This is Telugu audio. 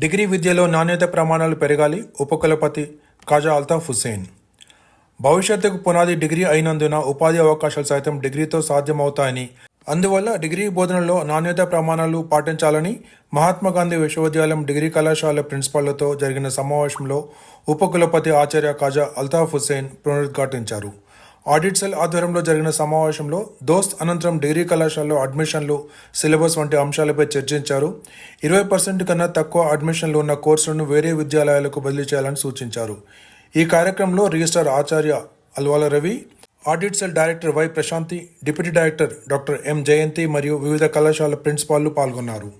డిగ్రీ విద్యలో నాణ్యత ప్రమాణాలు పెరగాలి ఉపకులపతి కాజా అల్తాఫ్ హుస్సేన్. భవిష్యత్తుకు పునాది డిగ్రీ అయినందున ఉపాధి అవకాశాలు సైతం డిగ్రీతో సాధ్యమవుతాయని అందువల్ల డిగ్రీ బోధనలో నాణ్యత ప్రమాణాలు పాటించాలని మహాత్మా గాంధీ విశ్వవిద్యాలయం డిగ్రీ కళాశాల ప్రిన్సిపాళ్ళతో జరిగిన సమావేశంలో ఉపకులపతి ఆచార్య కాజా అల్తాఫ్ హుస్సేన్ పునరుద్ఘాటించారు. ఆడిట్ సెల్ ఆధ్వర్యంలో జరిగిన సమావేశంలో దోస్త్ అనంతరం డిగ్రీ కళాశాలలో అడ్మిషన్లు సిలబస్ వంటి అంశాలపై చర్చించారు. ఇరవై పర్సెంట్ కన్నా తక్కువ అడ్మిషన్లు ఉన్న కోర్సులను వేరే విద్యాలయాలకు బదిలీ చేయాలని సూచించారు. ఈ కార్యక్రమంలో రిజిస్ట్రార్ ఆచార్య Alwala Ravi audit cell director Y Prashanthi deputy director doctor M Jayanthi మరియు వివిధ కళాశాల ప్రిన్సిపాల్లు పాల్గొన్నారు.